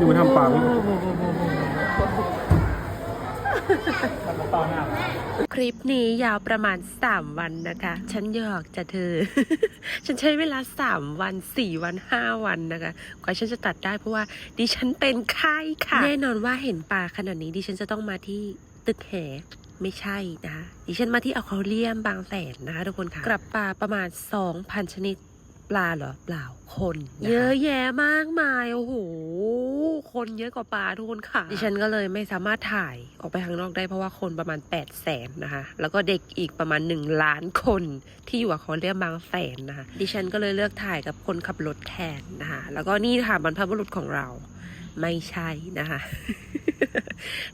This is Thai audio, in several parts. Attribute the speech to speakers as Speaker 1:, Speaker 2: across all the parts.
Speaker 1: ดูมันทำปากนี่
Speaker 2: คลิปนี้ยาวประมาณ 3 วันนะคะ ฉันหยอกจะเธอ ฉันใช้เวลา 3 วัน 4 วัน 5 วันนะคะกว่าฉันจะตัดได้เพราะว่าดิฉันเป็นไข้ค่ะ แน่นอนว่าเห็นปลาขนาดนี้ดิฉันจะต้องมาที่ตึกแหไม่ใช่นะคะดิฉันมาที่อควาเรียมบางแสนนะคะทุกคนค่ะ กลับปลาประมาณ 2,000 ชนิด ปลาเหรอเปล่าคนนะคะเยอะแยะมากมายโอ้โหคนเยอะกว่าปลาทุกคนค่ะดิฉันก็เลยไม่สามารถถ่ายออกไปข้างนอกได้เพราะว่าคนประมาณ8 0 0แสนนะคะแล้วก็เด็กอีกประมาณ 1 ล้านคนที่อยู่กับเขาเรียกบางแสนนะคะดิฉันก็เลยเลือกถ่ายกับคนขับรถแทนนะคะแล้วก็นี่ค่ะบรรพบุรุษของเรา ไม่ใช่นะคะ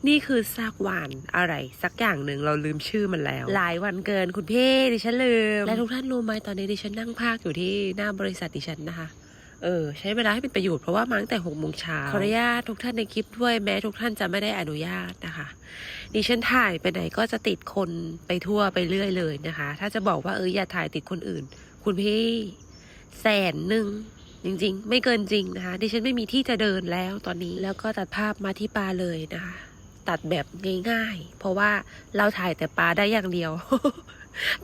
Speaker 2: นี่คือซากวานอะไร สักอย่างหนึ่งเราลืมชื่อมันแล้ว หลายวันเกินคุณพี่ดิฉันลืม และทุกท่านรู้ไหมตอนนี้ดิฉันนั่งพากอยู่ที่หน้าบริษัทดิฉันนะคะเออใช้เวลาให้เป็นประโยชน์เพราะว่ามาตั้งแต่หกโมงเช้าขออนุญาตทุกท่านในคลิปด้วยแม้ทุกท่านจะไม่ได้อนุญาตนะคะดิฉันถ่ายไปไหนก็จะติดคนไปทั่วไปเรื่อยเลยนะคะ ถ้าจะบอกว่าเอออย่าถ่ายติดคนอื่น คุณพี่แสนหนึ่ง จริง ๆ ไม่เกินจริงนะคะ ดิฉันไม่มีที่จะเดินแล้วตอนนี้แล้วก็ตัดภาพมาที่ปลาเลยนะคะ ตัดแบบง่ายๆ เพราะว่าเราถ่ายแต่ปลาได้อย่างเดียว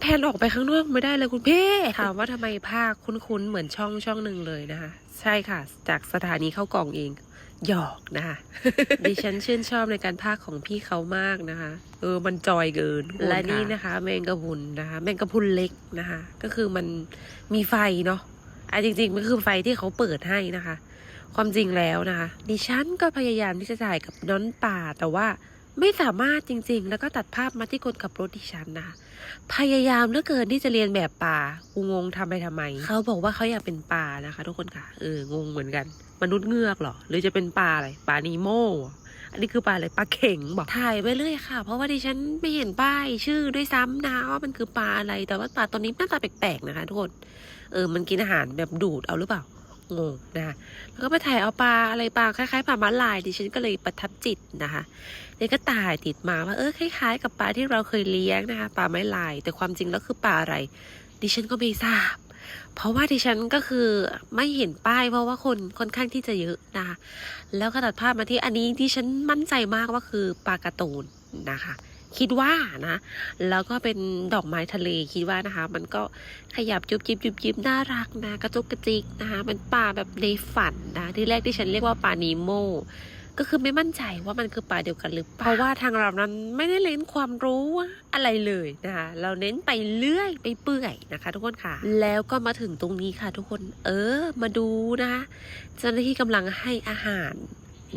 Speaker 2: แพนออกไปข้างนอกไม่ได้เลยคุณพี่ถามว่าทำไมภาคคุ้นๆ เหมือนช่องช่องหนึ่งเลยนะคะ ใช่ค่ะ จากสถานีเข้ากล่องเองหยอกนะคะดิฉันชื่นชอบในการพากย์ของพี่เขามากนะคะ เออมันจอยเกิน และนี่นะคะ แมงกะพรุนนะคะ แมงกะพรุนเล็กนะคะ ก็คือมันมีไฟเนาะ อะจริงๆมันคือไฟที่เขาเปิดให้นะคะ ความจริงแล้วนะคะดิฉันก็พยายามที่จะถ่ายกับน้อนป่าแต่ว่าไม่สามารถจริง ๆ แล้วก็ตัดภาพมาที่คนขับรถดิฉันนะคะพยายามเหลือเกินที่จะเรียนแบบป่ากูงงทำไปทำไม เขาบอกว่าเขาอยากเป็นป่านะคะ ทุกคนค่ะ เอองงเหมือนกัน มนุษย์เงือกเหรอ หรือจะเป็นปลาอะไรปลานีโม่เหรออันนี้คือปลาอะไรปลาเข่งบอกถ่ายไปเรื่อยค่ะ เพราะว่าดิฉันไม่เห็นป้ายชื่อด้วยซ้ำนะว่ามันคือปลาอะไรแต่ว่าปลาตัวนี้หน้าตาแปลกๆนะคะ ทุกคน เออมันกินอาหารแบบดูดเอาหรือเปล่างงนะคะแล้วก็ไปถ่ายเอาปลาอะไรปลาคล้ายๆปลาม้าลายดิฉันก็เลยประทับจิตนะคะเนี่ยก็ถ่ายติดมาว่าเออคล้ายๆ กับปลาที่เราเคยเลี้ยงนะคะปลาไม้ลาย แต่ความจริงแล้วคือปลาอะไร ดิฉันก็ไม่ทราบ เพราะว่าดิฉันก็คือไม่เห็นป้ายเพราะว่าคนค่อนข้างที่จะเยอะนะคะแล้วก็ตัดภาพมาที่อันนี้ดิฉันมั่นใจมากว่าคือปลาการ์ตูนนะคะ คิดว่านะ แล้วก็เป็นดอกไม้ทะเลคิดว่านะคะ มันก็ขยับจุบจิบจุบจิบน่ารักนะกระจุกกระจิกนะคะเป็นปลาแบบในฝันนะที่แรกที่ฉันเรียกว่าปลานีโมก็คือไม่มั่นใจว่ามันคือปลาเดียวกันหรือเปล่าเพราะว่าทางเรานั้นไม่ได้เน้นความรู้อะไรเลยนะคะเราเน้นไปเรื่อยไปเปื่อยนะคะ ทุกคนค่ะ แล้วก็มาถึงตรงนี้ค่ะ ทุกคน เออ มาดูนะคะเจ้าหน้าที่กำลังให้อาหาร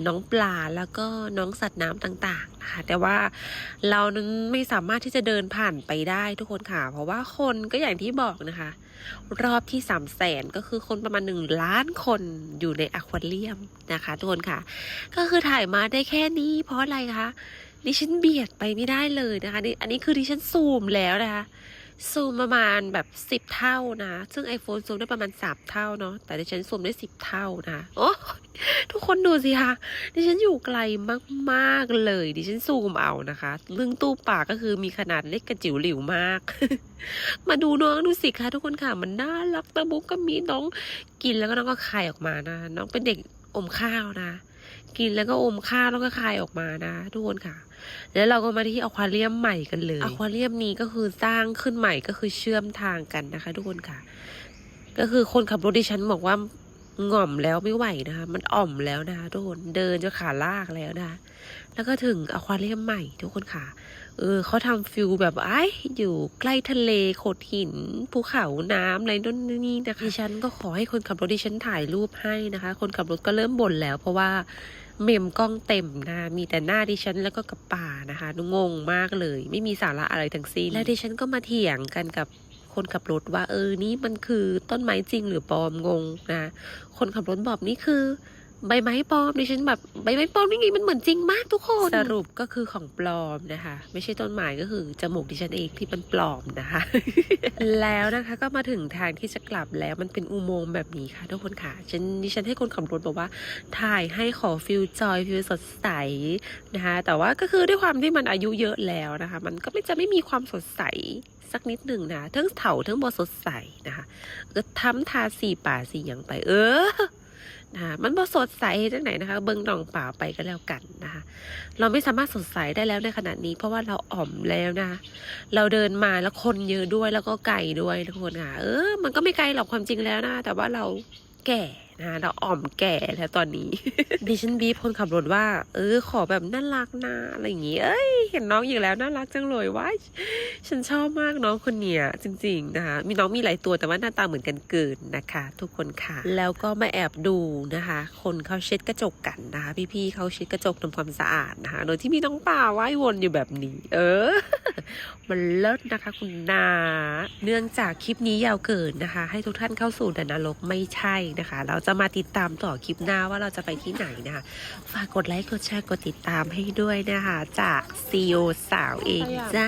Speaker 2: น้องปลาแล้วก็น้องสัตว์น้ำต่างๆนะคะแต่ว่าเรานั้นไม่สามารถที่จะเดินผ่านไปได้ทุกคนค่ะ เพราะว่าคนก็อย่างที่บอกนะคะ รอบที่สามแสนก็คือคนประมาณหนึ่งล้านคนอยู่ในอควาเรียมนะคะทุกคนค่ะ ก็คือถ่ายมาได้แค่นี้ เพราะอะไรคะดิฉันเบียดไปไม่ได้เลยนะคะนี่อันนี้คือดิฉันซูมแล้วนะคะซูมประมาณแบบสิบเท่านะ ซึ่ง iPhone ซูมได้ประมาณสามเท่าเนาะแต่ดิฉันซูมได้สิบเท่านะโอ้ ทุกคนดูสิคะดิฉันอยู่ไกลมากๆเลย ดิฉันซูมเอานะคะ เรื่องตู้ปลาก็คือมีขนาดเล็กกระจิ๋วหลิวมาก มาดูน้องดูสิคะทุกคนค่ะมันน่ารักตะบุกก็มีน้องกินแล้วก็น้องก็คายออกมานะน้องเป็นเด็กอมข้าวนะ กินแล้วก็อมข้าวแล้วก็คายออกมานะทุกคนค่ะ แล้วเราก็มาที่อควาเรียมใหม่กันเลยอควาเรียมนี้ก็คือสร้างขึ้นใหม่ก็คือเชื่อมทางกันนะคะ ทุกคนค่ะ ก็คือคนขับรถดิฉันบอกว่า ง่อมแล้วไม่ไหวนะคะ มันอ่อมแล้วนะคะทุกคนเดินจะขาลากแล้วนะคะแล้วก็ถึงอควาเรียมใหม่ทุกคนค่ะ เออเขาทำฟิลแบบไอ้อยู่ใกล้ทะเลโขดหิน ภูเขาน้ำอะไรนู่นนี่นะคะดิฉันก็ขอให้คนขับรถดิฉันถ่ายรูปให้นะคะ คนขับรถก็เริ่มบ่นแล้ว เพราะว่าเมมกล้องเต็มนะมีแต่หน้าดิฉันแล้วก็กับป่านะคะงงมากเลย ไม่มีสาระอะไรทั้งสิ้นแล้วดิฉันก็มาเถียงกันกับ คนขับรถว่า เออนี่มันคือต้นไม้จริงหรือปลอมงงนะ คนขับรถบอกนี่คือ ใบไม้ปลอมดิฉันแบบใบไม้ปลอมนี่ไงมันเหมือนจริงมากทุกคนสรุปก็คือของปลอมนะคะ ไม่ใช่ต้นไม้ก็คือจมูกดิฉันเองที่มันปลอมนะคะ แล้วนะคะก็มาถึงทางที่จะกลับแล้วมันเป็นอุโมงค์แบบนี้ค่ะทุกคนค่ะฉันดิฉันให้คนขับรถบอกว่า ถ่ายให้ขอฟิลจอยฟิลสดใสนะคะแต่ว่าก็คือด้วยความที่มันอายุเยอะแล้วนะคะ มันก็ไม่จะไม่มีความสดใสสักนิดหนึ่งนะทั้งเถาทั้งบอสดใสนะคะก็ทำทาสีป่าสีอย่างไป เออ นะคะมันบ่สดใสจังไหนนะคะ เบิ้งน้องป่าไปก็แล้วกันนะคะ เราไม่สามารถสดใสได้แล้วในขณะนี้ เพราะว่าเราอ่อมแล้วนะคะเราเดินมาแล้วคนเยอะด้วยแล้วก็ไกลด้วยทุกคนค่ะเออ มันก็ไม่ไกลหรอกความจริงแล้วนะ แต่ว่าเราแก่ นะเราอ่อมแก่แล้วตอนนี้ ดิฉันบีบคนขับรถว่า เออ ขอแบบน่ารักนะอะไรอย่างงี้เอ้ย เห็นน้องอยู่แล้วน่ารักจังเลยว้ายฉันชอบมากน้องคนเนี้ยจริง ๆ นะคะ มีน้องมีหลายตัวแต่ว่าหน้าตาเหมือนกันเกินนะคะ ทุกคนค่ะ แล้วก็มาแอบดูนะคะ คนเขาเช็ดกระจกกันนะคะ พี่ๆเขาเช็ดกระจกทำความสะอาดนะคะ โดยที่มีน้องป่าว่ายวนอยู่แบบนี้ เออ มันเลิศนะคะคุณนาเนื่องจากคลิปนี้ยาวเกินนะคะ ให้ทุกท่านเข้าสู่ดันนรกไม่ใช่นะคะเราจะมาติดตามต่อคลิปหน้าว่าเราจะไปที่ไหนนะคะ ฝากกดไลค์ กดแชร์ กดติดตามให้ด้วยนะคะ จากซีโอสาวเองจ้า